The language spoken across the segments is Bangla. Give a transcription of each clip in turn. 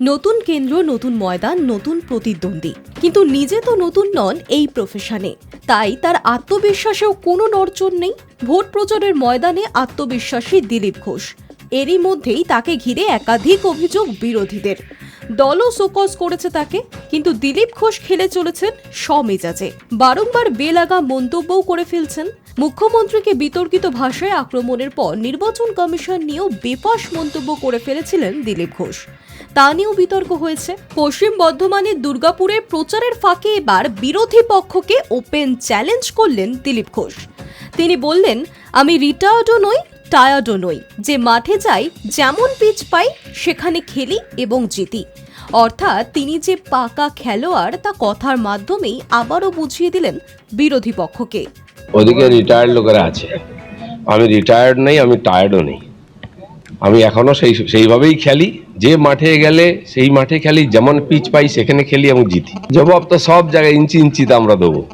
নতুন কেন্দ্র, নতুন ময়দান, নতুন প্রতিদ্বন্দ্বী। কিন্তু নিজে তো নতুন নন এই প্রফেশনে তাই তার আত্মবিশ্বাসেও কোনো নড়চড় নেই। ভোট প্রচারের ময়দানে আত্মবিশ্বাসী দিলীপ ঘোষ। এরই মধ্যেই তাকে ঘিরে একাধিক অভিযোগ বিরোধীদের। দলও শোকজ করেছে তাকে, কিন্তু দিলীপ ঘোষ খেলে চলেছেন স্বমেজাজে। বারংবার বেলাগা মন্তব্যও করে ফেলছেন। মুখ্যমন্ত্রীকে বিতর্কিত ভাষায় আক্রমণের পর নির্বাচন কমিশন নিয়েও বেফাস মন্তব্য করে ফেলেছিলেন দিলীপ ঘোষ। তা নিয়েও বিতর্ক হয়েছে। পশ্চিম বর্ধমানের দুর্গাপুরে প্রচারের ফাঁকে এবার বিরোধী পক্ষকে ওপেন চ্যালেঞ্জ করলেন দিলীপ ঘোষ। তিনি বললেন, আমি রিটায়ার্ডও নই টায়ার্ডও নই। যে মাঠে যাই, যেমন পিচ পাই, সেখানে খেলি এবং জিতি। অর্থাৎ তিনি যে পাকা খেলোয়াড়, তা কথার মাধ্যমেই আবারও বুঝিয়ে দিলেন বিরোধী পক্ষকে। ওদিকে রিটায়ার্ড লোকেরা আছে। আমি রিটায়ার্ড নেই, আমি টায়ার্ডও নেই। আমি এখনও সেই, সেইভাবেই খেলি। যে মাঠে গেলে, সেই মাঠে খেলি। যেমন পিচ পাই, সেখানে খেলি এবং জিতি। জবাব তো সব জায়গায় ইঞ্চি ইঞ্চিতে আমরা দেবো।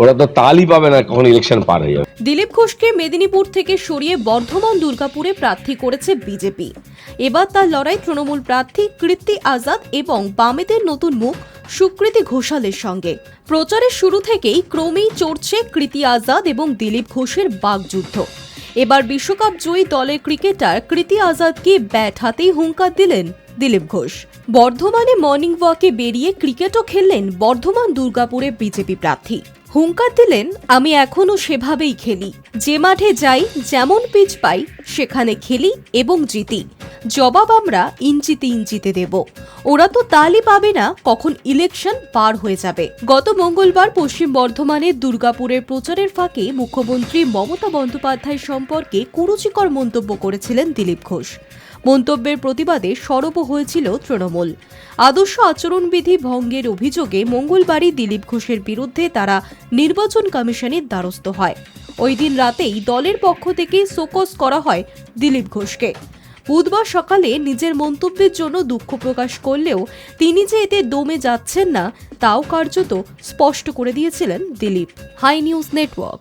ওরা তো তালই পাবে না কখন ইলেকশন পার হয়ে যাবে। দিলীপ ঘোষকে মেদিনীপুর থেকে সরিয়ে বর্ধমান, দুর্গাপুরে প্রার্থী করেছে বিজেপি। এবার তার লড়াই তৃণমূল প্রার্থী কৃত্তি আজাদ এবং বামেদের নতুন মুখ সুকৃতি ঘোষালের সঙ্গে। প্রচারের শুরু থেকেই ক্রমেই চড়ছে কৃতি আজাদ এবং দিলীপ ঘোষের বাগযুদ্ধ এবার বিশ্বকাপ জয়ী দলের ক্রিকেটার কৃতি আজাদকে ব্যাট হাতেই হুঙ্কার দিলেন দিলীপ ঘোষ। বর্ধমানে মর্নিং ওয়াকে বেরিয়ে ক্রিকেটও খেললেন বর্ধমান, দুর্গাপুরে বিজেপি প্রার্থী। হুঙ্কার দিলেন, আমি এখনও সেভাবেই খেলি। যে মাঠে যাই, যেমন পিচ পাই, সেখানে খেলি এবং জিতি। জবাব আমরা ইঞ্চিতে ইঞ্চিতে দেব। ওরা তো তালই পাবে না, কখন ইলেকশন পার হয়ে যাবে। গত মঙ্গলবার পশ্চিম বর্ধমানে দুর্গাপুরের প্রচারের ফাঁকে মুখ্যমন্ত্রী মমতা বন্দ্যোপাধ্যায় সম্পর্কে কুরুচিকর মন্তব্য করেছিলেন দিলীপ ঘোষ। মন্তব্যের প্রতিবাদে সরব হয়েছিল তৃণমূল। আদর্শ আচরণবিধি ভঙ্গের অভিযোগে মঙ্গলবারই দিলীপ ঘোষের বিরুদ্ধে তারা নির্বাচন কমিশনের দ্বারস্থ হয়। ওই দিন রাতেই দলের পক্ষ থেকে শোকস করা হয় দিলীপ ঘোষকে। বুধবার সকালে নিজের মন্তব্যের জন্য দুঃখ প্রকাশ করলেও তিনি যে এতে দমে যাচ্ছেন না, তাও কার্যত স্পষ্ট করে দিয়েছিলেন দিলীপ। High news network.